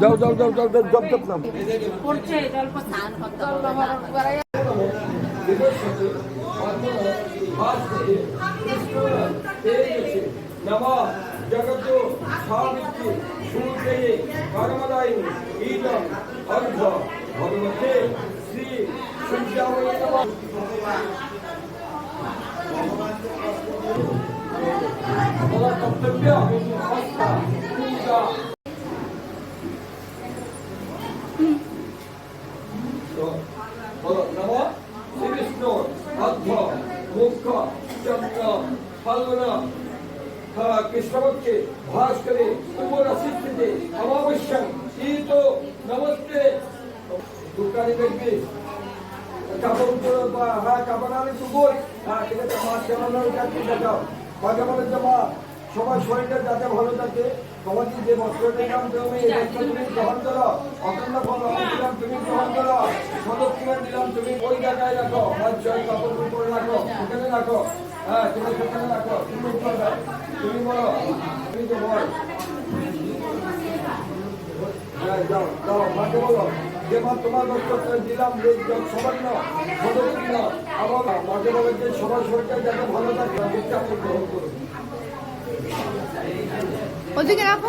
যাও যাও যাও যাও যাও জপ জপ নাম নম জগত সাবিত্রী সূর্যে পরমদায়ী ঈদম অর্ধ ভগবতে শ্রী নমঃ তোমার কর্তব্য হস্তা পূজা বলো নম শ্রীকৃষ্ণ অর্ধ মুখ্য চন্দ্র ফাল্গুন কৃষ্ণপক্ষে ভাস্করে উপরাশিস্থিতে অমাবস্যাং ঈত নমস্তে দুঃখানি ব্যক্তি কাপড় সবার শরীরটা যাতে ভালো থাকে তোমাকে যে বস্ত্রটা দিলাম তুমি গ্রহণ করো। অখণ্ড ফল দিলাম তুমি গ্রহণ করো। সদক্ষিণা দিলাম, তুমি ওই জায়গায় রাখো। মঞ্চয় কাপড় উপরে রাখো। হ্যাঁ তুমি সেখানে রাখো। তুমি করবে তুমি বলো। তুমি তো বল। হ্যাঁ যাও যাও, মাকে বলো। যে মা তোমার বক্তব্য দিলাম সবার না না আমার মাকে যে, সবার শরীরটা যাতে ভালো থাকে আমি গ্রহণ করুন। ওদিকে রাখো।